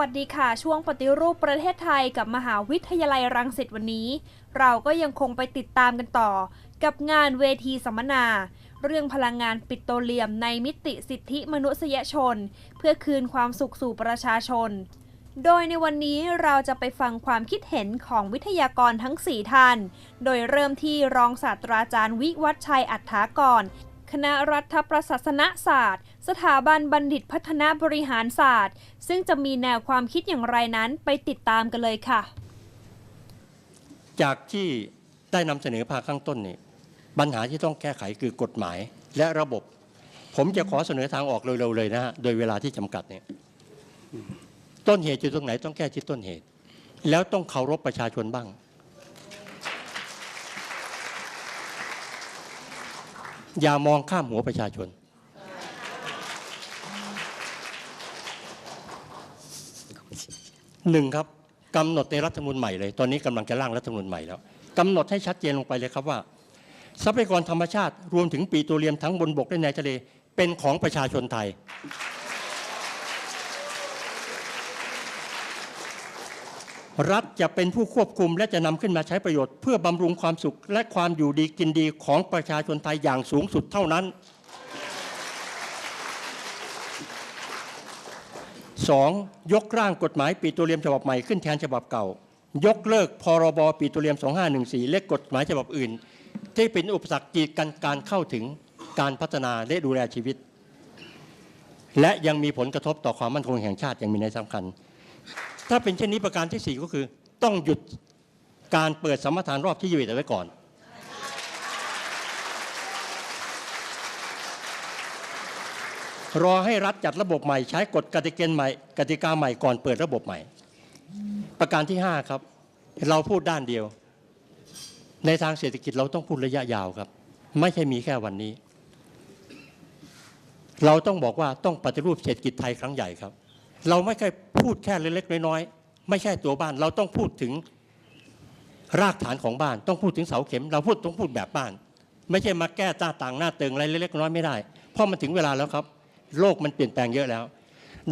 วัสดีค่ะ ช่วงปฏิรูปประเทศไทยกับมหาวิทยาลัยรังสิตวันนี้ เราก็ยังคงไปติดตามกันต่อ กับงานเวทีสัมมนา เรื่องพลังงานปิโตรเลียมในมิติสิทธิมนุษยชน เพื่อคืนความสุขสู่ประชาชน โดยในวันนี้เราจะไปฟังความคิดเห็นของวิทยากรทั้ง 4 ท่าน โดยเริ่มที่รองศาสตราจารย์วิวัฒชัยอัฏฐากร คณะรัฐประศาสนศาสตร์ สถาบันบัณฑิตพัฒนาบริหารศาสตร์ ซึ่งจะมีแนวความคิดอย่างไรนั้นไปติดตามกันเลยค่ะ จากที่ได้นำเสนอภาคข้างต้นนี่ปัญหาที่ต้องแก้ไขคือกฎหมายและระบบ ผมจะขอเสนอทางออกเร็วๆเลยนะฮะโดยเวลาที่จำกัดเนี่ยต้นเหตุอยู่ตรงไหนต้องแก้ที่ต้นเหตุ แล้วต้องเคารพประชาชนบ้าง อย่ามองข้ามหัวประชาชน หนึ่งครับกำหนดในรัฐธรรมนูญใหม่เลย ตอนนี้กำลังจะร่างรัฐธรรมนูญใหม่แล้วกำหนดให้ชัดเจนลงไปเลยครับว่า ทรัพยากรธรรมชาติรวมถึงปีตัวเรียมทั้งบนบกและในทะเลเป็นของประชาชนไทย รัฐจะเป็นผู้ควบคุมและจะนำขึ้นมาใช้ประโยชน์ เพื่อบำรุงความสุขและความอยู่ดีกินดีของประชาชนไทยอย่างสูงสุดเท่านั้นสองยกร่างกฎหมายปิโตรเลียมฉบับใหม่ขึ้นแทนฉบับเก่า ยกเลิกพรบปิโตรเลียม 2514 และกฎหมายฉบับอื่น ที่เป็นอุปสรรคกีดกันการเข้าถึงการพัฒนาและดูแลชีวิต และยังมีผลกระทบต่อความมั่นคงแห่งชาติอย่างมีนัยสำคัญ ถ้าเป็นเช่นนี้ประการที่ 4 ก็คือ ต้องหยุดการเปิดสมปทานรอบที่21เอาไว้ก่อน รอให้รัฐจัดระบบใหม่ใช้กฎกติกาใหม่กติกาใหม่ก่อนเปิดระบบใหม่ ประการที่ 5 ครับ เราพูดด้านเดียว ในทางเศรษฐกิจเราต้องพูดระยะยาวครับ ไม่ใช่มีแค่วันนี้ เราต้องบอกว่าต้องปฏิรูปเศรษฐกิจไทยครั้งใหญ่ครับ เราไม่เคยพูดแค่เล็กๆน้อยๆไม่ใช่ตัวบ้าน เราต้องพูดถึงรากฐานของบ้าน ต้องพูดถึงเสาเข็ม เราพูดต้องพูดแบบบ้าน ไม่ใช่มาแก้ตาต่างหน้าเติงอะไรเล็กๆน้อยๆไม่ได้ เพราะมันถึงเวลาแล้วครับ โลกมันเปลี่ยนแปลงเยอะแล้ว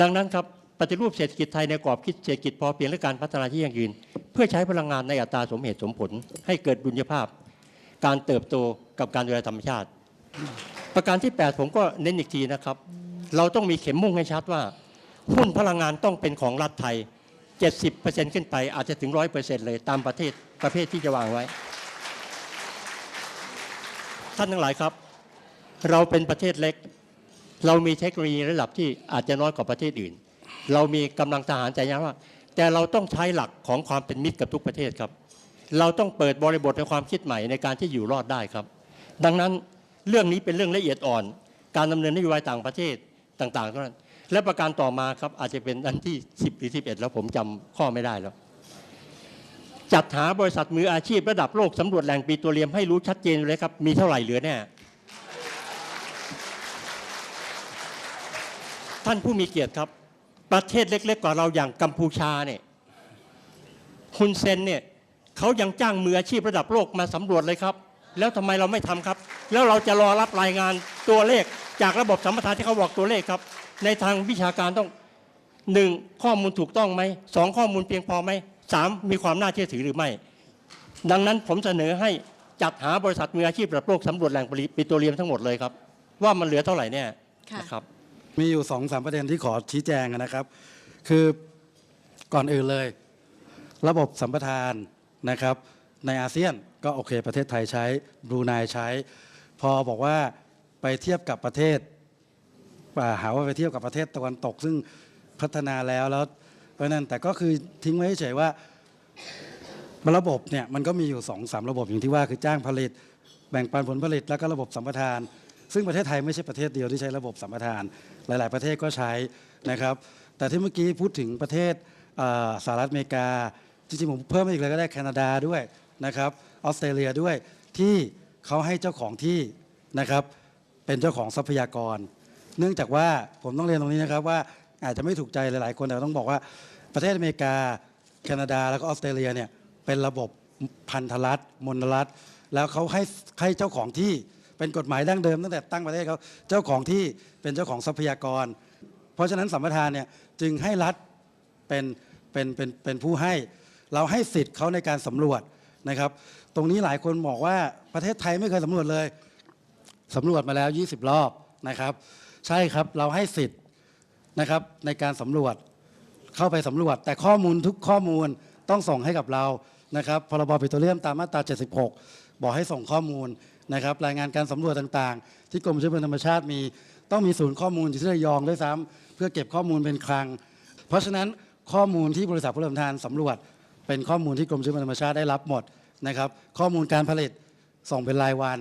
ดังนั้นครับปฏิรูปเศรษฐกิจไทยในกรอบคิดเศรษฐกิจพอเพียงและการพัฒนาที่ยั่งยืน เพื่อใช้พลังงานในอัตราสมเหตุสมผล ให้เกิดบุญญภาพ การเติบโตกับการดูแลธรรมชาติ ประการที่ 8 ผมก็เน้นอีกทีนะครับ เราต้องมีเข็มมุ่งให้ชัดว่า หุ้นพลังงานต้องเป็นของรัฐไทย 70%ขึ้นไปอาจจะถึง 100%เลยตามประเทศประเภทที่จะวางไว้ ท่านทั้งหลายครับ เราเป็นประเทศเล็ก เรามีเทคโนโลยีระดับที่อาจจะน้อยกว่าประเทศอื่น เรามีกำลังทหารใจยังว่า แต่เราต้องใช้หลักของความเป็นมิตรกับทุกประเทศครับ เราต้องเปิดบริบทในความคิดใหม่ในการที่อยู่รอดได้ครับ ดังนั้นเรื่องนี้เป็นเรื่องละเอียดอ่อน การดำเนินนโยบายต่างประเทศต่างๆเท่านั้น และประการต่อมาครับอาจจะเป็นอันที่ 10 หรือ 11 แล้วผมจำข้อไม่ได้แล้ว จัดหาบริษัทมืออาชีพระดับโลกสำรวจแหล่งปิโตรเลียมให้รู้ชัดเจนเลยครับ มีเท่าไหร่เหลือแน่ท่านผู้มีเกียรติครับ ประเทศเล็ก ๆ กว่าเราอย่างกัมพูชาเนี่ยฮุนเซนเนี่ยเขายังจ้างมืออาชีพระดับโลกมาสำรวจเลยครับ แล้วทำไมเราไม่ทำครับ แล้วเราจะรอรับรายงานตัวเลขจากระบบสัมปทานที่เขาบอกตัวเลขครับ ในทางวิชาการต้องหนึ่งข้อมูลถูกต้องไหมสองข้อมูลเพียงพอไหมสามมีความน่าเชื่อถือหรือไม่ ดังนั้นผมเสนอให้จัดหาบริษัทมืออาชีพระดับโลกสำรวจแหล่งผลิตปิโตรเลียมทั้งหมดเลยครับ ว่ามันเหลือเท่าไหร่แน่ค่ะนะครับมีอยู่สองสามประเด็นที่ขอชี้แจงนะครับ คือก่อนอื่นเลย ระบบสัมปทานนะครับ ในอาเซียนก็โอเค ประเทศไทยใช้บรูไนใช้ พอบอกว่าไปเทียบกับประเทศ อ่าหาว่าไปเที่ยบกับประเทศตะวันตก ซึ่งพัฒนาแล้วแล้ว เพราะนั้นแต่ก็คือทิ้งไว้เฉยว่าระบบเนี่ยมันก็มีอยู่สองสามระบบอย่างที่ว่าคือจ้างผลิต แบ่งปันผลผลิตแล้วก็ระบบสัมปทาน ซึ่งประเทศไทยไม่ใช่ประเทศเดียวที่ใช้ระบบสัมปทาน หลาย ๆ ประเทศก็ใช้นะครับ แต่ที่เมื่อกี้พูดถึงประเทศสหรัฐอเมริกาจริงๆผมเพิ่มอีกเลยก็ได้แคนาดาด้วยนะครับออสเตรเลียด้วยที่เขาให้เจ้าของที่นะครับเป็นเจ้าของทรัพยากร เนื่องจากว่าผมต้องเรียนตรงนี้นะครับว่าอาจจะไม่ถูกใจหลาย ๆ คนแต่ต้องบอกว่าประเทศอเมริกา แคนาดาแล้วก็ออสเตรเลียเนี่ยเป็นระบบพันธรัฐมนรัฐ แล้วเขาให้ให้เจ้าของที่เป็นกฎหมายดั้งเดิมตั้งแต่ตั้งประเทศเขาเจ้าของที่เป็นเจ้าของทรัพยากร เพราะฉะนั้นสัมปทานเนี่ยจึงให้รัฐเป็นเป็นเป็นเป็นผู้ให้ เราให้สิทธิ์เขาในการสำรวจนะครับ ตรงนี้หลายคนบอกว่าประเทศไทยไม่เคยสำรวจเลยสำรวจมาแล้ว 20 รอบนะครับ ใช่ครับเราให้สิทธิ์นะครับในการสำรวจเข้าไปสำรวจ แต่ข้อมูลทุกข้อมูลต้องส่งให้กับเรานะครับพรบปิโตรเลียมตามมาตรา 76 บอกให้ส่งข้อมูลนะครับ รายงานการสำรวจต่างๆ ที่กรมชื้อเพลิงธรรมชาติมีต้องมีศูนย์ข้อมูลอยู่ที่ระยองด้วยซ้ำเพื่อเก็บข้อมูลเป็นคลัง เพราะฉะนั้นข้อมูลที่บริษัทพลังทานสำรวจ เป็นข้อมูลที่กรมชื้อเพลิงธรรมชาติได้รับหมดนะครับ ข้อมูลการผลิตส่งเป็นรายวัน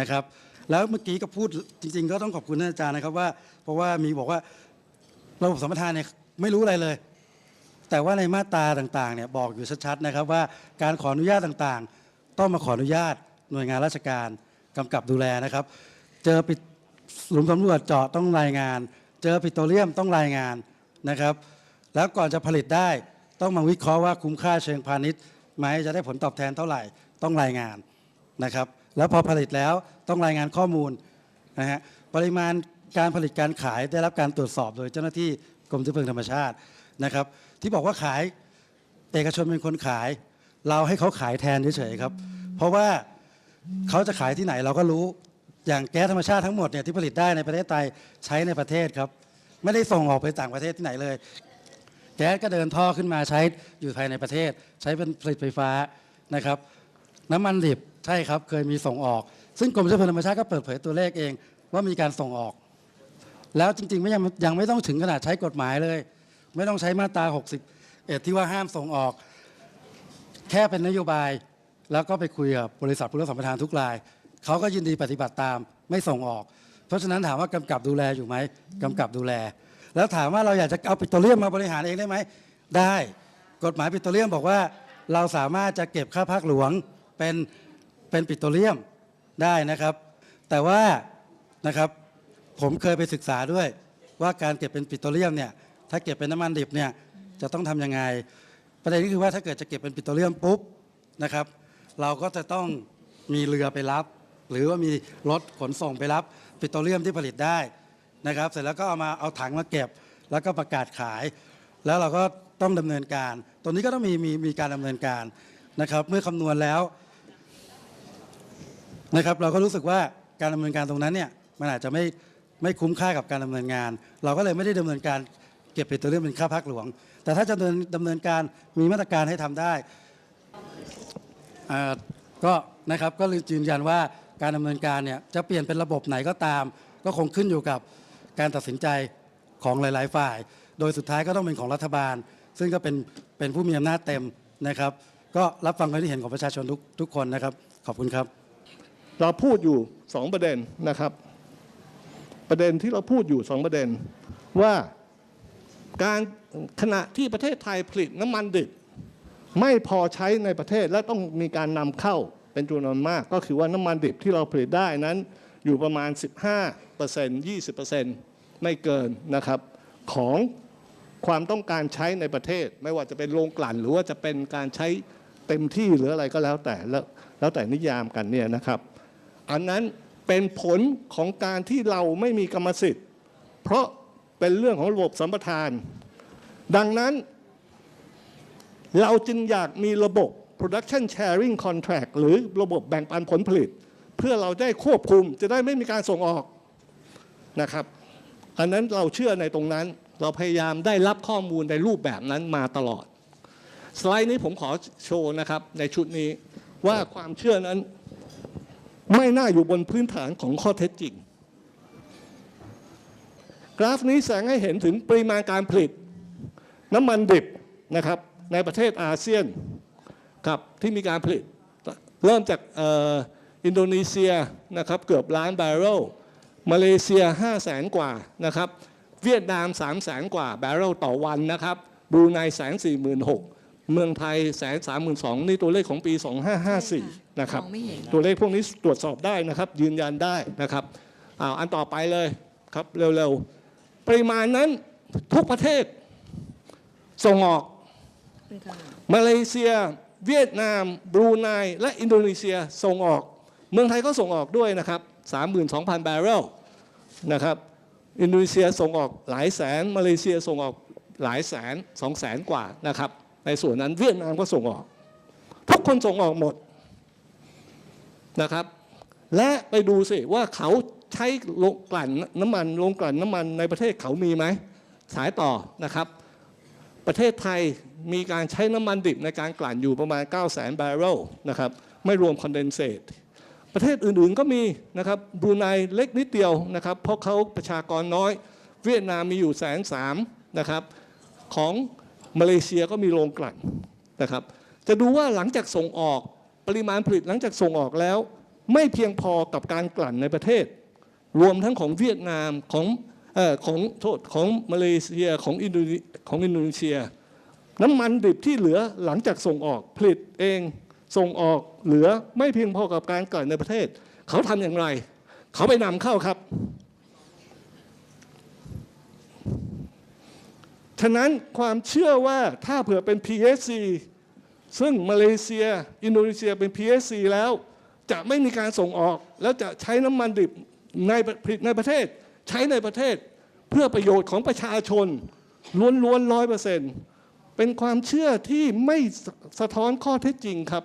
นะครับ แล้วเมื่อกี้ก็พูดจริง ๆ ก็ต้องขอบคุณท่านอาจารย์นะครับว่า เพราะว่ามีบอกว่าระบบสมปทานเนี่ยไม่รู้อะไรเลย แต่ว่าในมาตราต่างๆเนี่ยบอกอยู่ชัดๆนะครับว่าการขออนุญาตต่างๆ ต้องมาขออนุญาตหน่วยงานราชการกำกับดูแลนะครับ เจอปิดหลุมสำรวจเจาะต้องรายงาน เจอปิโตรเลียมต้องรายงานนะครับ แล้วก่อนจะผลิตได้ต้องมาวิเคราะห์ว่าคุ้มค่าเชิงพาณิชย์ไหมจะได้ผลตอบแทนเท่าไหร่ต้องรายงานนะครับ แล้วพอผลิตแล้วต้องรายงานข้อมูลนะฮะปริมาณการผลิตการขายได้รับการตรวจสอบโดยเจ้าหน้าที่กรมเชื้อเพลิงธรรมชาตินะครับ ที่บอกว่าขายเอกชนเป็นคนขาย เราให้เขาขายแทนเฉยๆครับ เพราะว่าเขาจะขายที่ไหนเราก็รู้อย่างแก๊สธรรมชาติทั้งหมดเนี่ยที่ผลิตได้ในประเทศไทยใช้ในประเทศครับ ไม่ได้ส่งออกไปต่างประเทศที่ไหนเลย แก๊สก็เดินท่อขึ้นมาใช้อยู่ภายในประเทศ ใช้เป็นผลิตไฟฟ้านะครับ น้ำมันดิบ ใช่ครับเคยมีส่งออก ซึ่งกรมเชื้อเพลิงธรรมชาติก็เปิดเผยตัวเลขเอง ว่ามีการส่งออก แล้วจริงๆไม่ยังยังไม่ต้องถึงขนาดใช้กฎหมายเลย ไม่ต้องใช้มาตรา 60เอ็ดที่ว่าห้ามส่งออก แค่เป็นนโยบาย แล้วก็ไปคุยกับบริษัทผู้รับสัมปทานทุกรายเขาก็ยินดีปฏิบัติตามไม่ส่งออก เพราะฉะนั้นถามว่ากำกับดูแลอยู่ไหมกำกับดูแล แล้วถามว่าเราอยากจะเอาปิโตรเลียมมาบริหารเองได้ไหมได้ กฎหมายปิโตรเลียมบอกว่า เราสามารถจะเก็บค่าภาคหลวงเป็น เป็นปิโตรเลียมได้นะครับ แต่ว่านะครับผมเคยไปศึกษาด้วย ว่าการเก็บเป็นปิโตรเลียมเนี่ยถ้าเก็บเป็นน้ำมันดิบเนี่ยจะต้องทำยังไง ประเด็นก็คือว่าถ้าเกิดจะเก็บเป็นปิโตรเลียมปุ๊บนะครับ เราก็จะต้องมีเรือไปรับ หรือว่ามีรถขนส่งไปรับปิโตรเลียมที่ผลิตได้นะครับ เสร็จแล้วก็เอามาเอาถังมาเก็บ แล้วก็ประกาศขาย แล้วเราก็ต้องดำเนินการ ตรงนี้ก็ต้องมีมีมีการดำเนินการนะครับ เมื่อคำนวณแล้ว นะครับ เราก็รู้สึกว่าการดำเนินการตรงนั้นเนี่ยมันอาจจะไม่ไม่คุ้มค่ากับการดำเนินงาน เราก็เลยไม่ได้ดำเนินการเก็บเปิโตรเลียมเป็นค่าภาคหลวง แต่ถ้าจะดำเนินดำเนินการมีมาตรการให้ทำได้อ่าก็นะครับก็ยืนยันว่าการดำเนินการเนี่ยจะเปลี่ยนเป็นระบบไหนก็ตาม ก็คงขึ้นอยู่กับการตัดสินใจของหลาย ๆ ฝ่าย โดยสุดท้ายก็ต้องเป็นของรัฐบาล ซึ่งก็เป็นเป็นผู้มีอำนาจเต็มนะครับ ก็รับฟังความคิดเห็นของประชาชนทุกทุกคนนะครับ ขอบคุณครับ เราพูดอยู่สองประเด็นนะครับ ประเด็นที่เราพูดอยู่สองประเด็น ว่าการขณะที่ประเทศไทยผลิตน้ำมันดิบไม่พอใช้ในประเทศและต้องมีการนำเข้าเป็นจำนวนมาก ก็คือว่าน้ำมันดิบที่เราผลิตได้นั้นอยู่ประมาณ 15% 20%ไม่เกินนะครับของความต้องการใช้ในประเทศ ไม่ว่าจะเป็นโรงกลั่น หรือว่าจะเป็นการใช้เต็มที่หรืออะไรก็แล้วแต่แล้วแล้วแต่นิยามกันเนี่ยนะครับ อันนั้นเป็นผลของการที่เราไม่มีกรรมสิทธิ์ เพราะเป็นเรื่องของระบบสัมปทาน ดังนั้น เราจึงอยากมีระบบ production sharing contract หรือระบบแบ่งปันผลผลิต เพื่อเราได้ควบคุมจะได้ไม่มีการส่งออกนะครับ อันนั้นเราเชื่อในตรงนั้น เราพยายามได้รับข้อมูลในรูปแบบนั้นมาตลอด สไลด์นี้ผมขอโชว์นะครับในชุดนี้ว่าความเชื่อนั้น ไม่น่าอยู่บนพื้นฐานของข้อเท็จจริง กราฟนี้แสดงให้เห็นถึงปริมาณการผลิต น้ำมันดิบนะครับ ในประเทศอาเซียนครับที่มีการผลิต เริ่มจากอ่ออินโดนีเซียนะครับเกือบล้านบาร์เรลมาเลเซีย 5 0 0แสนกว่านะครับ เวียดนาม 3 0 0แสนกว่าบาร์เรลต่อวันนะครับบรูไนแสนสี่หมื่นหก เมืองไทยแสนสามหมื่นสองนี่ตัวเลขของปี 2554 นะครับ มองไม่เห็น ตัวเลขพวกนี้ตรวจสอบได้นะครับ ยืนยันได้นะครับอ้าวอันต่อไปเลยครับเร็วๆ ปริมาณนั้นทุกประเทศ ส่งออกมาเลเซีย เวียดนาม บรูไนและอินโดนีเซียส่งออก เมืองไทยก็ส่งออกด้วยนะครับ 32,000 บาร์เรลนะครับ อินโดนีเซียส่งออกหลายแสน มาเลเซียส่งออกหลายแสนสองแสนกว่านะครับ ในส่วนนั้นเวียดนามก็ส่งออก ทุกคนส่งออกหมดนะครับ และไปดูสิว่าเขาใช้โรงกลั่นน้ำมันโรงกลั่นน้ำมันในประเทศเขามีไหมสายต่อนะครับ ประเทศไทยมีการใช้น้ำมันดิบในการกลั่นอยู่ประมาณ 9 0 0 0 0 0บาร์เรลนะครับไม่รวมคอนเดนเซตประเทศอื่นๆก็มีนะครับบรูไนเล็กนิดเดียวนะครับ เพราะเขาประชากรน้อย เวียดนามมีอยู่แสนสามนะครับของ มาเลเซียก็มีโรงกลั่นนะครับ จะดูว่าหลังจากส่งออกปริมาณผลิตหลังจากส่งออกแล้ว ไม่เพียงพอกับการกลั่นในประเทศ รวมทั้งของเวียดนามของเออของโทษของมาเลเซียของอินโดนีของอินโดนีเซีย น้ำมันดิบที่เหลือหลังจากส่งออกผลิตเองส่งออกเหลือไม่เพียงพอกับการกลั่นในประเทศ เขาทำอย่างไร เขาไปนำเข้าครับ ฉะนั้นความเชื่อว่าถ้าเผื่อเป็น PSC ซึ่งมาเลเซีย อินโดนีเซียเป็น PSC แล้ว จะไม่มีการส่งออก แล้วจะใช้น้ำมันดิบในผลิตในประเทศ ใช้ในประเทศ เพื่อประโยชน์ของประชาชนล้วนๆร้อยเปอร์เซ็นต์เป็นความเชื่อที่ไม่สสะท้อนข้อเท็จจริงครับ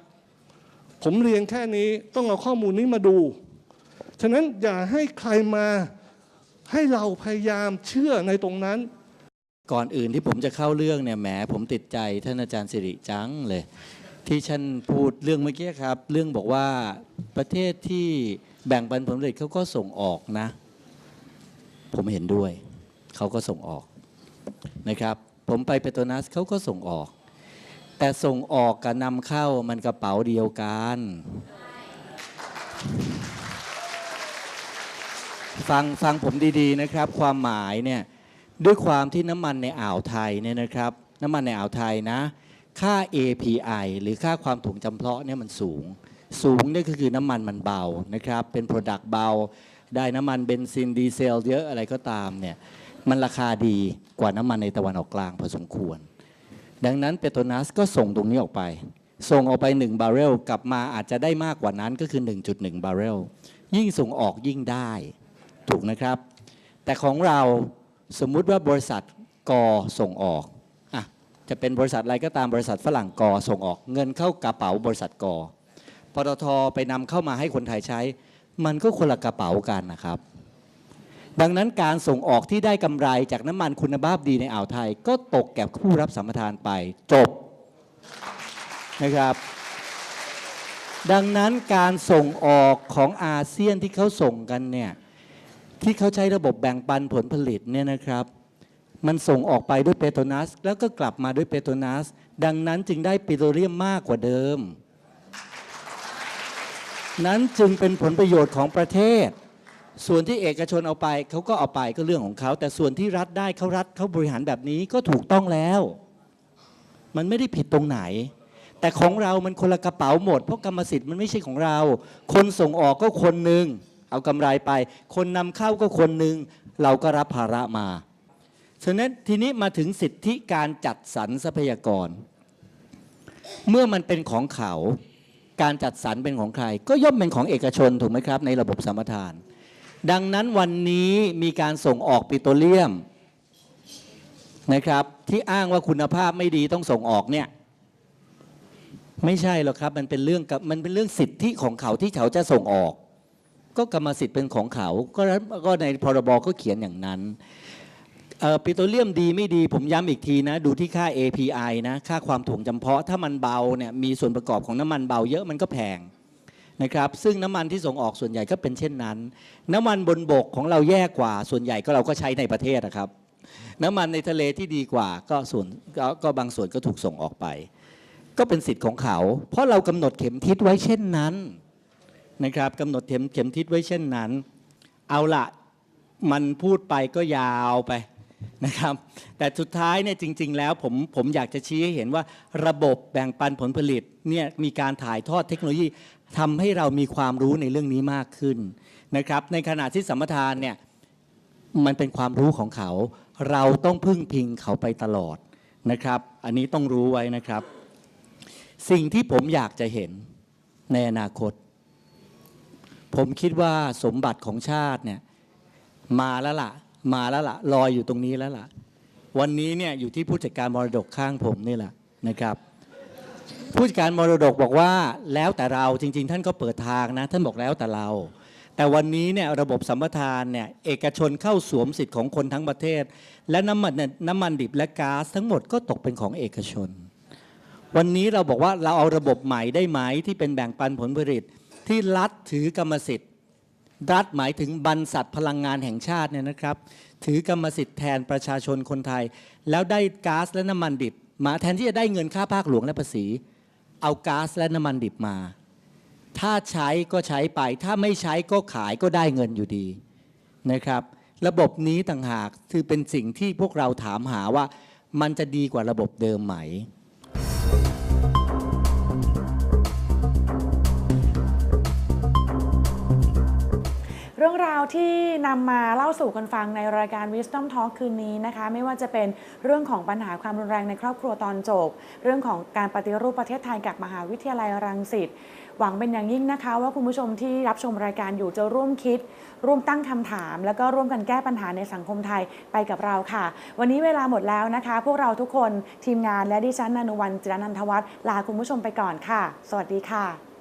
ผมเรียนแค่นี้ต้องเอาข้อมูลนี้มาดู ฉะนั้นอย่าให้ใครมาให้เราพยายามเชื่อในตรงนั้น ก่อนอื่นที่ผมจะเข้าเรื่องเนี่ยแหมผมติดใจท่านอาจารย์สิริจังเลย ที่ท่านพูดเรื่องเมื่อกี้ครับ เรื่องบอกว่าประเทศที่แบ่งปันผลผลิตเขาก็ส่งออกนะ ผมเห็นด้วย เขาก็ส่งออกนะครับ ผมไปเปโตรนัสเขาก็ส่งออก แต่ส่งออกกับนำเข้ามันกระเป๋าเดียวกัน ฟังฟังผมดีๆนะครับ ความหมายเนี่ย ด้วยความที่น้ำมันในอ่าวไทยเนี่ยนะครับ น้ำมันในอ่าวไทยนะ ค่า API หรือค่าความถ่วงจำเพาะเนี่ยมันสูง สูงเนี่ยก็คือน้ำมันมันเบานะครับ เป็น Product เบา ได้น้ำมันเบนซินดีเซลเยอะอะไรก็ตามเนี่ยมันราคาดีกว่าน้ำมันในตะวันออกกลางพอสมควร ดังนั้นเปโตรนัสก็ส่งตรงนี้ออกไป ส่งออกไป 1 บาร์เรลกลับมาอาจจะได้มากกว่านั้นก็คือ 1.1 บาร์เรลยิ่งส่งออกยิ่งได้ ถูกนะครับ แต่ของเรา สมมุติว่าบริษัทกอส่งออกอะจะเป็นบริษัทอะไรก็ตามบริษัทฝรั่งกอส่งออก เงินเข้ากระเป๋าบริษัทกอปตทไปนำเข้ามาให้คนไทยใช้ มันก็คนละกระเป๋ากันนะครับ ดังนั้นการส่งออกที่ได้กำไรจากน้ำมันคุณภาพดีในอ่าวไทย ก็ตกแก่ผู้รับสัมปทานไปจบนะครับดังนั้นการส่งออกของอาเซียนที่เขาส่งกันเนี่ย ที่เขาใช้ระบบแบ่งปันผลผลิตเนี่ยนะครับ มันส่งออกไปด้วยเปโตรนัส แล้วก็กลับมาด้วยเปโตรนัส ดังนั้นจึงได้ปิโตรเลียมมากกว่าเดิม นั้นจึงเป็นผลประโยชน์ของประเทศ ส่วนที่เอกชนเอาไปเขาก็เอาไปก็เรื่องของเขา แต่ส่วนที่รัฐได้เขารัฐเขาบริหารแบบนี้ก็ถูกต้องแล้ว มันไม่ได้ผิดตรงไหนแต่ของเรามันคนละกระเป๋าหมด เพราะกรรมสิทธิ์มันไม่ใช่ของเรา คนส่งออกก็คนหนึ่ง เอากำไรไป คนนำเข้าก็คนหนึ่งเราก็รับภาระมาฉะนั้นทีนี้มาถึงสิทธิการจัดสรรทรัพยากร เมื่อมันเป็นของเขา การจัดสรรเป็นของใคร ก็ย่อมเป็นของเอกชนถูกไหมครับ ในระบบสมปทาน ดังนั้นวันนี้มีการส่งออกปิโตรเลียมนะครับ ที่อ้างว่าคุณภาพไม่ดีต้องส่งออกเนี่ยไม่ใช่หรอกครับมันเป็นเรื่องกับมันเป็นเรื่องสิทธิของเขาที่เขาจะส่งออก ก็กรรมสิทธิ์เป็นของเขาก็รัฐก็ในพรบก็เขียนอย่างนั้นปิโตรเลียมดีไม่ดีผมย้ำอีกทีนะ ดูที่ค่า API นะค่าความถ่วงจำเพาะ ถ้ามันเบาเนี่ยมีส่วนประกอบของน้ำมันเบาเยอะมันก็แพงนะครับซึ่งน้ำมันที่ส่งออกส่วนใหญ่ก็เป็นเช่นนั้น น้ำมันบนบกของเราแย่กว่า ส่วนใหญ่ก็เราก็ใช้ในประเทศนะครับ น้ำมันในทะเลที่ดีกว่าก็ส่วนกก็บางส่วนก็ถูกส่งออกไป ก็เป็นสิทธิ์ของเขา เพราะเรากำหนดเข็มทิศไว้เช่นนั้น นะครับกำหนดเข็มเข็มทิศไว้เช่นนั้น เอาละมันพูดไปก็ยาวไปนะครับ แต่สุดท้ายเนี่ยจริง ๆ แล้วผมผมอยากจะชี้ให้เห็นว่าระบบแบ่งปันผลผลิตเนี่ยมีการถ่ายทอดเทคโนโลยีทำให้เรามีความรู้ในเรื่องนี้มากขึ้นนะครับ ในขณะที่สัมปทานเนี่ยมันเป็นความรู้ของเขา เราต้องพึ่งพิงเขาไปตลอดนะครับ อันนี้ต้องรู้ไว้นะครับ สิ่งที่ผมอยากจะเห็นในอนาคต ผมคิดว่าสมบัติของชาติเนี่ยมาแล้วล่ะ มาแล้วล่ะลอยอยู่ตรงนี้แล้วล่ะ วันนี้เนี่ยอยู่ที่ผู้จัดการมรดกข้างผมนี่แหละนะครับผู้จัดการมรดกบอกว่าแล้วแต่เราจริง ๆ ท่านก็เปิดทางนะ ท่านบอกแล้วแต่เรา แต่วันนี้เนี่ยระบบสัมปทานเนี่ยเอกชนเข้าสวมสิทธิ์ของคนทั้งประเทศ และน้ำมันน้ำมันดิบและก๊าซทั้งหมดก็ตกเป็นของเอกชน วันนี้เราบอกว่าเราเอาระบบใหม่ได้ไหมที่เป็นแบ่งปันผลผลิต ที่รัฐถือกรรมสิทธิ์ รัฐหมายถึงบรรษัทพลังงานแห่งชาติเนี่ยนะครับ ถือกรรมสิทธิ์แทนประชาชนคนไทย แล้วได้ก๊าซและน้ำมันดิบ มาแทนที่จะได้เงินค่าภาคหลวงและภาษี เอาก๊าซและน้ำมันดิบมา ถ้าใช้ก็ใช้ไป ถ้าไม่ใช้ก็ขายก็ได้เงินอยู่ดีนะครับ ระบบนี้ต่างหากคือเป็นสิ่งที่พวกเราถามหาว่ามันจะดีกว่าระบบเดิมไหม รื่องราวที่นำมาเล่าสู่กันฟังในรายการ Wisdom Talk คืนนี้นะคะ ไม่ว่าจะเป็นเรื่องของปัญหาความรุนแรงในครอบครัวตอนจบ เรื่องของการปฏิรูปประเทศไทยกับมหาวิทยาลัยรังสิตหวังเป็นอย่างยิ่งนะคะ ว่าคุณผู้ชมที่รับชมรายการอยู่จะร่วมคิด ร่วมตั้งคำถาม แล้วก็ร่วมกันแก้ปัญหาในสังคมไทยไปกับเราค่ะ วันนี้เวลาหมดแล้วนะคะ พวกเราทุกคนทีมงานและดิฉันนันวันจิรนันทวัฒน์ลาคุณผู้ชมไปก่อนค่ะ สวัสดีค่ะ